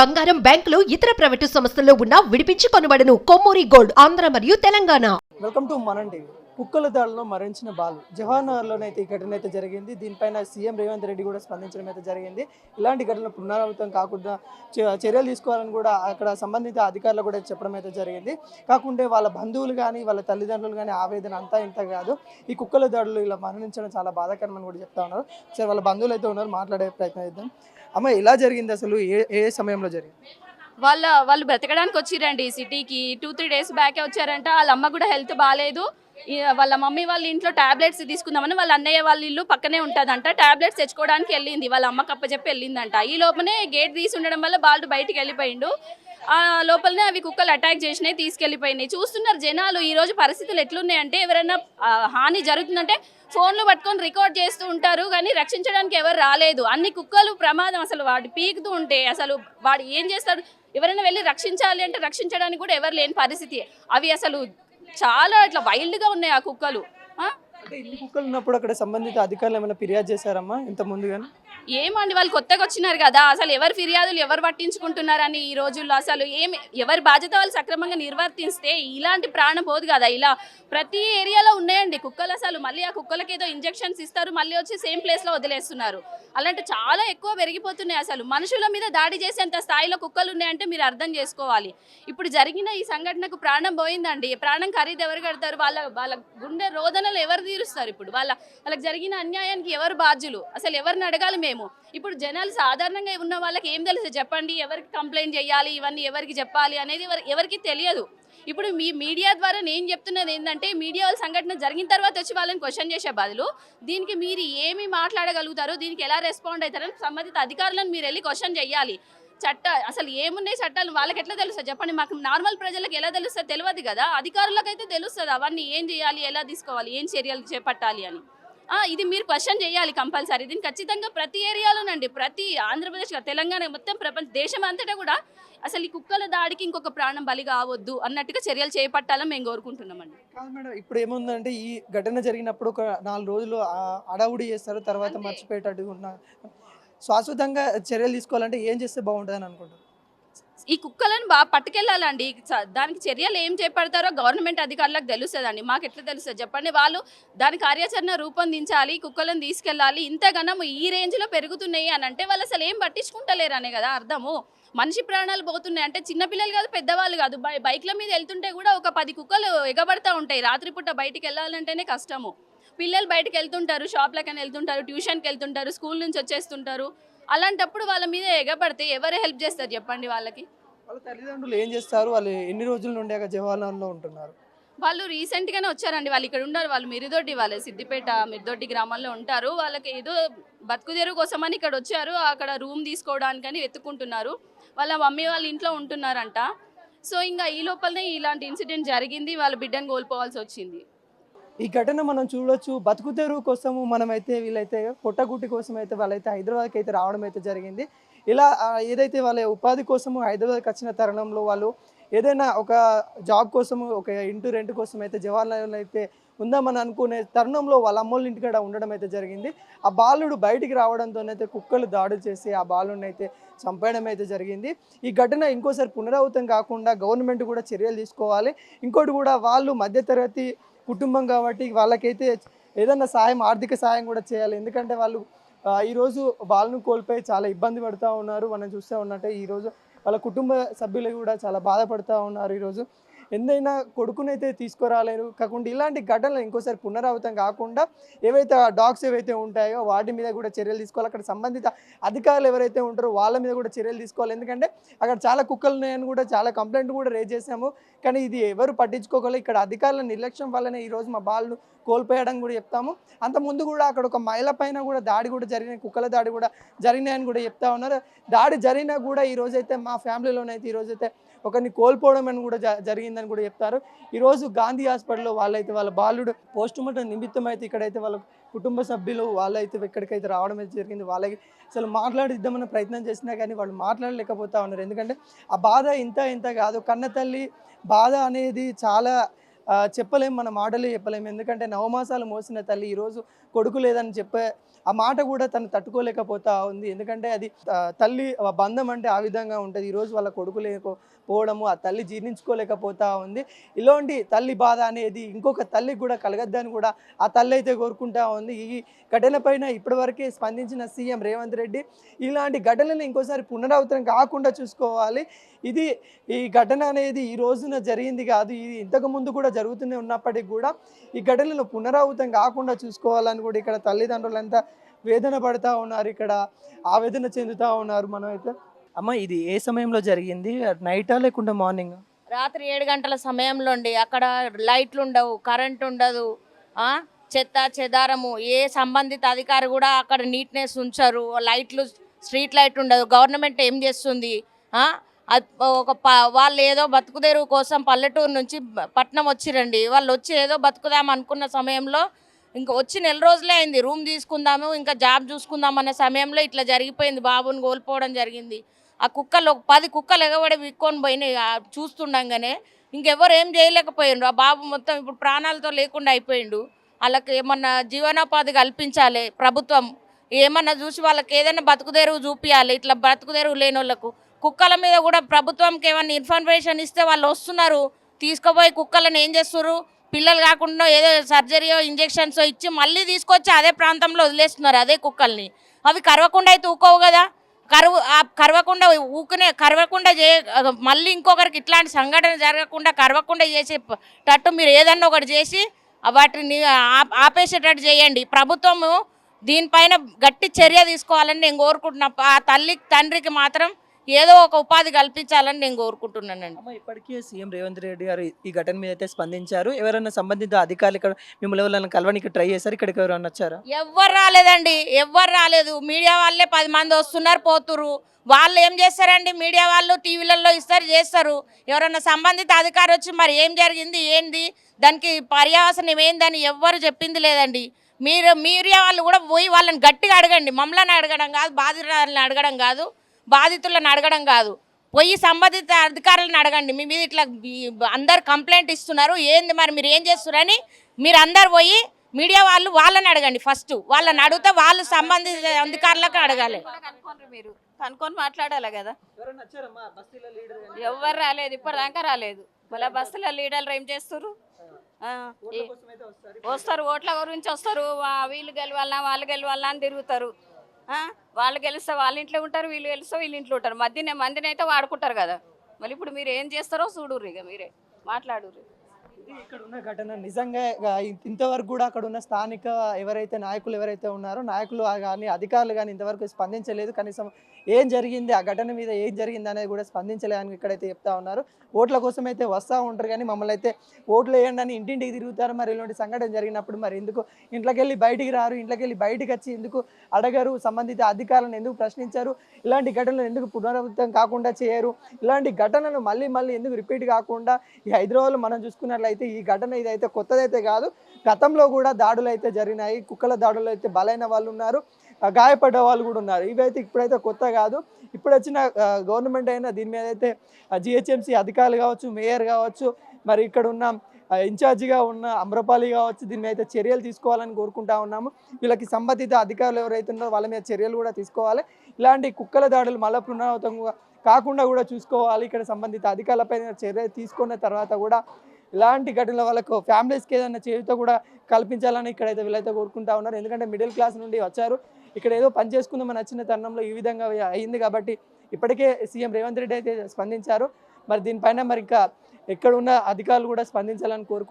బంగారం బ్యాంకులు ఇతర ప్రైవేటు సంస్థల్లో ఉన్న విడిపించి కొనబడను. కొమ్మూరి గోల్డ్ ఆంధ్ర మరియు Telangana. Welcome to Manam TV. కుక్కల దాడిలో మరణించిన బాలు. జవహర్నగర్లోనైతే ఈ ఘటన అయితే జరిగింది. దీనిపైన సీఎం రేవంత్ రెడ్డి కూడా స్పందించడం అయితే జరిగింది. ఇలాంటి ఘటనలు పునరావృతం కాకుండా చ- చర్యలు తీసుకోవాలని కూడా అక్కడ సంబంధిత అధికారులు కూడా చెప్పడం అయితే జరిగింది. కాకుంటే వాళ్ళ బంధువులు కానీ వాళ్ళ తల్లిదండ్రులు కానీ ఆవేదన అంతా ఇంత కాదు. ఈ కుక్కల దాడులు ఇలా మరణించడం చాలా బాధాకరమని కూడా చెప్తా ఉన్నారు. సరే వాళ్ళ బంధువులు అయితే ఉన్నారు మాట్లాడే ప్రయత్నం చేద్దాం. అమ్మ ఎలా జరిగింది అసలు? ఏ ఏ సమయంలో జరిగింది? వాళ్ళ వాళ్ళు బ్రతకడానికి వచ్చిరండి సిటీకి. టూ త్రీ డేస్ బ్యాకే వచ్చారంట. వాళ్ళ అమ్మ కూడా హెల్త్ బాగాలేదు వాళ్ళ మమ్మీ వాళ్ళ ఇంట్లో టాబ్లెట్స్ తీసుకుందామని వాళ్ళ అన్నయ్య వాళ్ళ ఇల్లు పక్కనే ఉంటుందంట. టాబ్లెట్స్ తెచ్చుకోవడానికి వెళ్ళింది. వాళ్ళ అమ్మకి అప్పచెప్పి వెళ్ళిందంట. ఈ లోపలనే గేట్ తీసి ఉండడం వల్ల బాలుడు బయటికి వెళ్ళిపోయిండు. ఆ లోపలనే అవి కుక్కలు అటాక్ చేసినాయి తీసుకెళ్ళిపోయినాయి. చూస్తున్నారు జనాలు ఈ రోజు పరిస్థితులు ఎట్లున్నాయంటే ఎవరైనా హాని జరుగుతుందంటే ఫోన్లు పట్టుకొని రికార్డ్ చేస్తూ ఉంటారు కానీ రక్షించడానికి ఎవరు రాలేదు. అన్ని కుక్కలు ప్రమాదం అసలు వాడు పీకుతూ ఉంటే అసలు వాడు ఏం చేస్తాడు? ఎవరైనా వెళ్ళి రక్షించాలి అంటే రక్షించడానికి కూడా ఎవరు లేని పరిస్థితి. అవి అసలు చాలా ఇట్లా వైల్డ్గా ఉన్నాయి ఆ కుక్కలు ఆ? అంటే ఇన్ని కుక్కలు ఉన్నప్పుడు అక్కడ సంబంధిత అధికారులు ఏమైనా ఫిర్యాదు చేశారమ్మా ఇంత ముందుగానే ఏమండి వాళ్ళు కొత్తగా వచ్చినారు కదా. అసలు ఎవరు ఫిర్యాదులు ఎవరు పట్టించుకుంటున్నారని ఈ రోజుల్లో అసలు ఏమి ఎవరి బాధ్యత వాళ్ళు సక్రమంగా నిర్వర్తిస్తే ఇలాంటి ప్రాణం పోదు కదా. ఇలా ప్రతి ఏరియాలో ఉన్నాయండి కుక్కలు అసలు. మళ్ళీ ఆ కుక్కలకి ఏదో ఇంజెక్షన్స్ ఇస్తారు మళ్ళీ వచ్చి సేమ్ ప్లేస్లో వదిలేస్తున్నారు. అలాంటి చాలా ఎక్కువ పెరిగిపోతున్నాయి అసలు. మనుషుల మీద దాడి చేసేంత స్థాయిలో కుక్కలు ఉన్నాయంటే మీరు అర్థం చేసుకోవాలి. ఇప్పుడు జరిగిన ఈ సంఘటనకు ప్రాణం పోయిందండి. ప్రాణం ఖరీదు ఎవరు కడతారు? వాళ్ళ వాళ్ళ గుండె రోదనలు ఎవరు తీరుస్తారు ఇప్పుడు. వాళ్ళ వాళ్ళకి జరిగిన అన్యాయానికి ఎవరు బాధ్యులు? అసలు ఎవరిని అడగాలి మేము? ఇప్పుడు జనాలు సాధారణంగా ఉన్న వాళ్ళకి ఏం తెలుసు? చెప్పండి ఎవరికి కంప్లైంట్ చేయాలి ఇవన్నీ ఎవరికి చెప్పాలి అనేది ఎవరికి తెలియదు. ఇప్పుడు మీ మీడియా ద్వారా నేను చెప్తున్నది ఏంటంటే మీడియా వాళ్ళ సంఘటన జరిగిన తర్వాత వచ్చి వాళ్ళని క్వశ్చన్ చేసే బదులు దీనికి మీరు ఏమి మాట్లాడగలుగుతారు దీనికి ఎలా రెస్పాండ్ అవుతారని సంబంధిత అధికారులను మీరు వెళ్ళి క్వశ్చన్ చేయాలి. చట్ట అసలు ఏమున్నాయి చట్టాలు? వాళ్ళకి ఎట్లా తెలుస్తుంది? చెప్పండి మాకు నార్మల్ ప్రజలకు ఎలా తెలుస్తుంది తెలియదు కదా? అధికారులకైతే తెలుస్తుంది అవన్నీ ఏం చేయాలి ఎలా తీసుకోవాలి ఏం చర్యలు చేపట్టాలి అని. ఇది మీరు క్వశ్చన్ చేయాలి కంపల్సరీ. దీన్ని ఖచ్చితంగా ప్రతి ఏరియాలోనండి ప్రతి ఆంధ్రప్రదేశ్ తెలంగాణ మొత్తం ప్రపంచ దేశం అంతటా కూడా అసలు ఈ కుక్కల దాడికి ఇంకొక ప్రాణం బలి కావద్దు అన్నట్టుగా చర్యలు చేపట్టాలని మేము కోరుకుంటున్నామండి. కాదు మేడం ఇప్పుడు ఏముందంటే ఈ ఘటన జరిగినప్పుడు ఒక నాలుగు రోజులు అడావుడి చేస్తారు తర్వాత. మర్చిపోయేటట్టు ఉన్న శాశ్వతంగా చర్యలు తీసుకోవాలంటే ఏం చేస్తే బాగుంటుందని అనుకుంటారు ఈ కుక్కలను బాగా పట్టుకెళ్ళాలండి. దానికి చర్యలు ఏం చేపడతారో గవర్నమెంట్ అధికారులకు తెలుస్తుందండి. మాకు ఎట్లా తెలుస్తుంది చెప్పండి? వాళ్ళు దాని కార్యాచరణ రూపొందించాలి కుక్కలను తీసుకెళ్ళాలి. ఇంతగానో ఈ రేంజ్లో పెరుగుతున్నాయి అని అంటే వాళ్ళు అసలు ఏం పట్టించుకుంటలేరనే కదా అర్థము. మనిషి ప్రాణాలు పోతున్నాయి అంటే చిన్నపిల్లలు కాదు పెద్దవాళ్ళు కాదు. బై బైక్ల మీద వెళ్తుంటే కూడా ఒక పది కుక్కలు ఎగబడతా ఉంటాయి. రాత్రిపూట బయటికి వెళ్ళాలంటేనే కష్టము. పిల్లలు బయటకు వెళ్తుంటారు షాప్లకని వెళ్తుంటారు ట్యూషన్కి వెళ్తుంటారు స్కూల్ నుంచి వచ్చేస్తుంటారు. అలాంటప్పుడు వాళ్ళ మీద ఎగబడితే ఎవరు హెల్ప్ చేస్తారు చెప్పండి వాళ్ళకి? వాళ్ళ తల్లిదండ్రులు ఏం చేస్తారు? వాళ్ళు ఎన్ని రోజుల నుండి జవహర్లాల్లో ఉంటున్నారు? వాళ్ళు రీసెంట్గానే వచ్చారండి. వాళ్ళు ఇక్కడ ఉన్నారు వాళ్ళు మిరిదొడ్డి వాళ్ళు సిద్దిపేట మిరిదొడ్డి గ్రామంలో ఉంటారు. వాళ్ళకి ఏదో బతుకుదేరు కోసమని ఇక్కడ వచ్చారు. అక్కడ రూమ్ తీసుకోవడానికని వెతుక్కుంటున్నారు. వాళ్ళ మమ్మీ వాళ్ళ ఇంట్లో ఉంటున్నారంట. సో ఇంకా ఈ లోపలనే ఇలాంటి ఇన్సిడెంట్ జరిగింది. వాళ్ళ బిడ్డను కోల్పోవాల్సి వచ్చింది. ఈ ఘటన మనం చూడొచ్చు. బతుకు తెరువు కోసము మనమైతే వీళ్ళైతే పొట్టగుట్టి కోసం అయితే వాళ్ళైతే హైదరాబాద్కి అయితే రావడం అయితే జరిగింది. ఇలా ఏదైతే వాళ్ళ ఉపాధి కోసము హైదరాబాద్కి వచ్చిన తరుణంలో వాళ్ళు ఏదైనా ఒక జాబ్ కోసము ఒక ఇంటి రెంట్ కోసం అయితే జవహర్లాల్ అయితే ఉందామని అనుకునే తరుణంలో వాళ్ళ అమ్మోళ్ళ ఇంటికాడ ఉండడం అయితే జరిగింది. ఆ బాలుడు బయటికి రావడంతోనైతే కుక్కలు దాడి చేసి ఆ బాలుడిని అయితే చంపేయడం అయితే జరిగింది. ఈ ఘటన ఇంకోసారి పునరావృతం కాకుండా గవర్నమెంట్ కూడా చర్యలు తీసుకోవాలి. ఇంకోటి కూడా వాళ్ళు మధ్యతరగతి కుటుంబం కాబట్టి వాళ్ళకైతే ఏదైనా సాయం ఆర్థిక సాయం కూడా చేయాలి. ఎందుకంటే వాళ్ళు ఈరోజు వాళ్ళను కోల్పోయి చాలా ఇబ్బంది పడుతూ ఉన్నారు. మనం చూస్తూ ఉన్నట్టే ఈరోజు వాళ్ళ కుటుంబ సభ్యులు కూడా చాలా బాధపడుతూ ఉన్నారు. ఈరోజు ఎందైనా కొడుకునైతే తీసుకురాలేరు. కాకుండా ఇలాంటి ఘటనలు ఇంకోసారి పునరావృతం కాకుండా ఏవైతే డాగ్స్ ఏవైతే ఉంటాయో వాటి మీద కూడా చర్యలు తీసుకోవాలి. అక్కడ సంబంధిత అధికారులు ఎవరైతే ఉంటారో వాళ్ళ మీద కూడా చర్యలు తీసుకోవాలి. ఎందుకంటే అక్కడ చాలా కుక్కలు ఉన్నాయని కూడా చాలా కంప్లైంట్ కూడా రేజ్ చేశాము. కానీ ఇది ఎవరు పట్టించుకోగలరు? ఇక్కడ అధికారుల నిర్లక్ష్యం వల్లనే ఈరోజు మా బాలు కోల్పోయడం కూడా చెప్తాము. అంత ముందు కూడా అక్కడ ఒక మహిళ పైన కూడా దాడి కూడా జరిగిన కుక్కల దాడి కూడా జరిగినాయని కూడా చెప్తా ఉన్నారు. దాడి జరిగినా కూడా ఈరోజైతే మా ఫ్యామిలీలోనైతే ఈ ఒకరిని కోల్పోవడం అని కూడా జ- జరిగిందని కూడా చెప్తారు. ఈరోజు గాంధీ హాస్పిటల్లో వాళ్ళైతే వాళ్ళ బాలుడు పోస్ట్ మార్టం నిమిత్తం అయితే ఇక్కడైతే వాళ్ళ కుటుంబ సభ్యులు వాళ్ళైతే ఎక్కడికైతే రావడం అయితే జరిగింది. వాళ్ళకి అసలు మాట్లాడిద్దామన్న ప్రయత్నం చేసినా కానీ వాళ్ళు మాట్లాడలేకపోతా ఉన్నారు. ఎందుకంటే ఆ బాధ ఇంత ఇంత కాదు. కన్న తల్లి బాధ అనేది చాలా చెప్పలేము చెప్పలేం మన మాటలే చెప్పలేము ఎందుకంటే నవమాసాలు మోసిన తల్లి ఈరోజు కొడుకు లేదని చెప్పే ఆ మాట కూడా తను తట్టుకోలేకపోతా ఉంది. ఎందుకంటే అది తల్లి ఆ బంధం అంటే ఆ విధంగా ఉంటుంది. ఈరోజు వాళ్ళ కొడుకు లేకో పోవడము ఆ తల్లి జీర్ణించుకోలేకపోతా ఉంది. ఇలాంటి తల్లి బాధ అనేది ఇంకొక తల్లికి కూడా కలగద్దని కూడా ఆ తల్లి అయితే కోరుకుంటా ఉంది. ఈ ఘటనపైన ఇప్పటివరకే స్పందించిన సీఎం రేవంత్ రెడ్డి ఇలాంటి ఘటనలు ఇంకోసారి పునరావృతం కాకుండా చూసుకోవాలి. ఇది ఈ ఘటన అనేది ఈ రోజున జరిగింది కాదు ఇది ఇంతకు ముందు కూడా జరుగుతూనే ఉన్నప్పటికీ కూడా ఈ ఘటనలు పునరావృతం కాకుండా చూసుకోవాలని కూడా ఇక్కడ తల్లిదండ్రులంతా వేదన పడతా ఉన్నారు. ఇక్కడ ఆవేదన చెందుతూ ఉన్నారు. మనమైతే అమ్మ ఇది ఏ సమయంలో జరిగింది? నైటా లేకుండా మార్నింగ్? రాత్రి ఏడు గంటల సమయంలో అండి. అక్కడ లైట్లు ఉండవు కరెంట్ ఉండదు. చెత్త చెదారము ఏ సంబంధిత అధికారి కూడా అక్కడ నీట్నెస్ ఉంచరు. లైట్లు స్ట్రీట్ లైట్ ఉండదు. గవర్నమెంట్ ఏం చేస్తుంది? ఒక ప వాళ్ళు ఏదో బతుకుదేరు కోసం పల్లెటూరు నుంచి పట్నం వచ్చిరండి. వాళ్ళు వచ్చి ఏదో బతుకుదాం అనుకున్న సమయంలో ఇంకా వచ్చి నెల రోజులే అయింది రూమ్ తీసుకుందాము ఇంకా జాబ్ చూసుకుందాం అన్న సమయంలో ఇట్లా జరిగిపోయింది. బాబుని కోల్పోవడం జరిగింది. ఆ కుక్కలు ఒక పది కుక్కలు ఎగబడి విక్కొని పోయినాయి చూస్తుండగానే. ఇంకెవరు ఏం చేయలేకపోయిండ్రు ఆ బాబు మొత్తం ఇప్పుడు ప్రాణాలతో లేకుండా అయిపోయిండు. వాళ్ళకి ఏమన్నా జీవనోపాధి కల్పించాలి ప్రభుత్వం. ఏమన్నా చూసి వాళ్ళకి ఏదైనా బతుకుదేరువు చూపించాలి ఇట్లా బతుకుదెరువు లేని వాళ్ళకు కుక్కల మీద కూడా ప్రభుత్వంకి ఏమన్నా ఇన్ఫర్మేషన్ ఇస్తే వాళ్ళు వస్తున్నారు. తీసుకుపోయి కుక్కలను ఏం చేస్తున్నారు పిల్లలు కాకుండా ఏదో సర్జరీయో ఇంజెక్షన్స్ ఇచ్చి మళ్ళీ తీసుకొచ్చి అదే ప్రాంతంలో వదిలేస్తున్నారు అదే కుక్కల్ని. అవి కరవకుండా అయితే ఊకోవు కదా. కరువు ఆ కరవకుండా ఊకునే కరవకుండా చే మళ్ళీ ఇంకొకరికి ఇట్లాంటి సంఘటన జరగకుండా కరవకుండా చేసేటట్టు మీరు ఏదన్నా ఒకటి చేసి వాటిని ఆపేసేటట్టు చేయండి. ప్రభుత్వము దీనిపైన గట్టి చర్య తీసుకోవాలని నేను కోరుకుంటున్నా. ఆ తల్లి తండ్రికి మాత్రం ఏదో ఒక ఉపాధి కల్పించాలని నేను కోరుకుంటున్నానండి. ఇప్పటికే సీఎం రేవంత్ రెడ్డి గారు ఈ ఘటన మీద అయితే స్పందించారు. ఎవరైనా సంబంధిత అధికారులు ఇక్కడ మిమ్మల్ని ఎవరైనా కలవడానికి ట్రై చేశారు? ఇక్కడికి ఎవరైనా వచ్చారా? ఎవ్వరు రాలేదండి. ఎవ్వరు రాలేదు. మీడియా వాళ్ళే పది మంది వస్తున్నారు పోతురు వాళ్ళు ఏం చేస్తారండి? మీడియా వాళ్ళు టీవీలలో ఇస్తారు చేస్తారు. ఎవరన్నా సంబంధిత అధికారి వచ్చి మరి ఏం జరిగింది ఏంది? దానికి పర్యావసనం ఏందని ఎవ్వరు చెప్పింది లేదండి. మీరు మీడియా వాళ్ళు కూడా పోయి వాళ్ళని గట్టిగా అడగండి. మమ్మల్ని అడగడం కాదు బాధితులను అడగడం కాదు. బాధితులను అడగడం కాదు. పోయి సంబంధిత అధికారులను అడగండి. మీ మీద ఇట్లా అందరు కంప్లైంట్ ఇస్తున్నారు. ఏంది మరి మీరు ఏం చేస్తున్నారని మీరు అందరు పోయి మీడియా వాళ్ళు వాళ్ళని అడగండి ఫస్ట్. వాళ్ళని అడిగితే వాళ్ళు సంబంధిత అధికారులకు అడగాలి. మీరు. కనుక్కొని మాట్లాడాలి కదా. ఎవరు రాలేదు. ఇప్పటిదాకా రాలేదు. మళ్ళీ బస్సుల లీడర్లు ఏం చేస్తారు వస్తారు. ఓట్ల గురించి వస్తారు. వా- వీళ్ళు గెలవాలన్నా వాళ్ళు గెలవాలన్నా అని తిరుగుతారు. వాళ్ళు గెలిస్తే వాళ్ళ ఇంట్లో ఉంటారు వీళ్ళు గెలిస్తే వీళ్ళ ఇంట్లో ఉంటారు. మధ్యనే మందిని అయితే వాడుకుంటారు కదా. మళ్ళీ ఇప్పుడు మీరు ఏం చేస్తారో చూడుర్రు ఇక మీరే. మాట్లాడుర్రు. ఇక్కడ ఉన్న ఘటన నిజంగా ఇంతవరకు కూడా అక్కడ ఉన్న స్థానిక ఎవరైతే నాయకులు ఎవరైతే ఉన్నారో నాయకులు కానీ అధికారులు కానీ ఇంతవరకు స్పందించలేదు. కనీసం ఏం జరిగింది ఆ ఘటన మీద ఏం జరిగింది అనేది కూడా స్పందించలేదని ఇక్కడైతే చెప్తా ఉన్నారు. ఓట్ల కోసం అయితే వస్తూ ఉంటారు కానీ మమ్మల్ని అయితే ఓట్లు వేయండి అని ఇంటింటికి తిరుగుతారు. మరి ఇలాంటి సంఘటన జరిగినప్పుడు మరి ఎందుకు ఇంట్లోకి వెళ్ళి బయటికి రారు ఇంట్లోకి వెళ్ళి బయటికి వచ్చి ఎందుకు అడగరు? సంబంధిత అధికారులను ఎందుకు ప్రశ్నించారు? ఇలాంటి ఘటనలు ఎందుకు పునరావృతం కాకుండా చేయరు? ఇలాంటి ఘటనలు మళ్ళీ మళ్ళీ ఎందుకు రిపీట్ కాకుండా ఈ హైదరాబాద్లో మనం చూసుకున్నట్లయితే అయితే ఈ ఘటన ఇదైతే కొత్తదైతే కాదు. గతంలో కూడా దాడులు అయితే జరిగినాయి. కుక్కల దాడులు అయితే బలైన వాళ్ళు ఉన్నారు. గాయపడ్డ వాళ్ళు కూడా ఉన్నారు. ఇవైతే ఇప్పుడైతే కొత్త కాదు. ఇప్పుడు వచ్చిన గవర్నమెంట్ అయినా దీని మీద అయితే జిహెచ్ఎంసీ అధికారులు కావచ్చు మేయర్ కావచ్చు మరి ఇక్కడ ఉన్న ఇన్ఛార్జిగా ఉన్న అమ్రపాలి కావచ్చు దీని మీద అయితే చర్యలు తీసుకోవాలని కోరుకుంటా ఉన్నాము. వీళ్ళకి సంబంధిత అధికారులు ఎవరైతే ఉన్నారో వాళ్ళ మీద చర్యలు కూడా తీసుకోవాలి. ఇలాంటి కుక్కల దాడులు మళ్ళీ పునరావృతం కాకుండా కూడా చూసుకోవాలి. ఇక్కడ సంబంధిత అధికారులపైన చర్య తీసుకున్న తర్వాత కూడా ఇలాంటి ఘటనల వాళ్ళకు ఫ్యామిలీస్కి ఏదైనా చేయుత కూడా కల్పించాలని ఇక్కడైతే వీళ్ళైతే కోరుకుంటా ఉన్నారు. ఎందుకంటే మిడిల్ క్లాస్ నుండి వచ్చారు. ఇక్కడ ఏదో పని చేసుకుందామని వచ్చిన తరుణంలో ఈ విధంగా అయింది కాబట్టి ఇప్పటికే సీఎం రేవంత్ రెడ్డి అయితే స్పందించారు. మరి దీనిపైన మరి ఇంకా ఎక్కడున్న అధికారులు కూడా స్పందించాలని కోరుకుంటున్నారు.